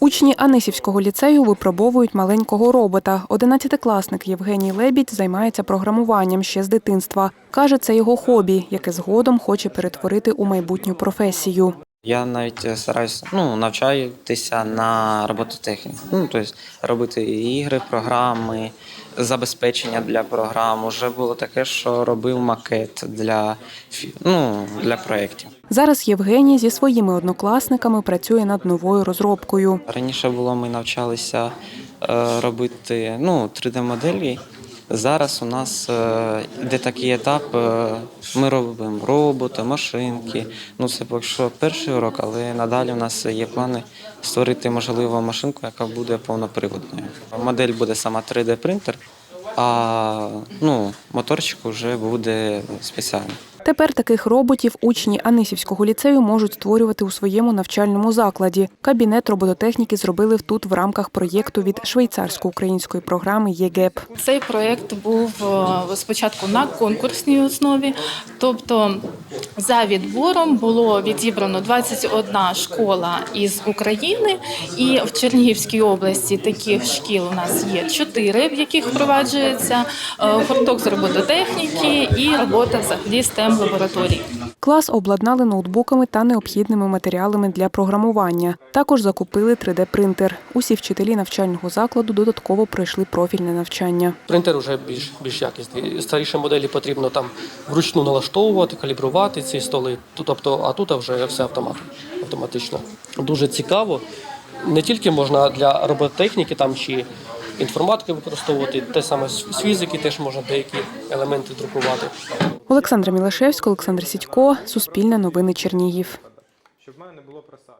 Учні Анисівського ліцею випробовують маленького робота. Одинадцятикласник Євгеній Лебідь займається програмуванням ще з дитинства. Каже, це його хобі, яке згодом хоче перетворити у майбутню професію. Я навіть е, стараюся ну, навчатися на робототехніку. Ну, тобто робити ігри, програми, забезпечення для програм. Уже було таке, що робив макет для, ну, для проєктів. Зараз Євгеній зі своїми однокласниками працює над новою розробкою. Раніше було, ми навчалися е, робити ну, 3D-моделі. Зараз у нас е, йде такий етап, е, ми робимо роботи, машинки. Ну, це поки що перший урок, але надалі у нас є плани створити, можливо, машинку, яка буде повноприводною. Модель буде сама 3D-принтер, а ну, моторчик вже буде спеціальний. Тепер таких роботів учні Анисівського ліцею можуть створювати у своєму навчальному закладі. Кабінет робототехніки зробили тут в рамках проєкту від швейцарсько-української програми ЄГЕП. Цей проєкт був е, спочатку на конкурсній основі, тобто за відбором було відібрано 21 школа із України, і в Чернігівській області таких шкіл у нас є 4, в яких впроваджується е, гурток з робототехніки і робота взагалі stem лабораторій. Клас обладнали ноутбуками та необхідними матеріалами для програмування. Також закупили 3D-принтер. Усі вчителі навчального закладу додатково пройшли профільне навчання. Принтер вже більш більш якісний. Старіші моделі потрібно там вручну налаштовувати, калібрувати ці столи. Тут, тобто, а тут вже все автомат, автоматично. Дуже цікаво. Не тільки можна для робототехніки там чи інформатики використовувати, те саме з фізики теж можна деякі елементи друкувати. Олександра Мілашевська, Олександр Сідько, Суспільне новини Чернігів. щоб в мене не було просад.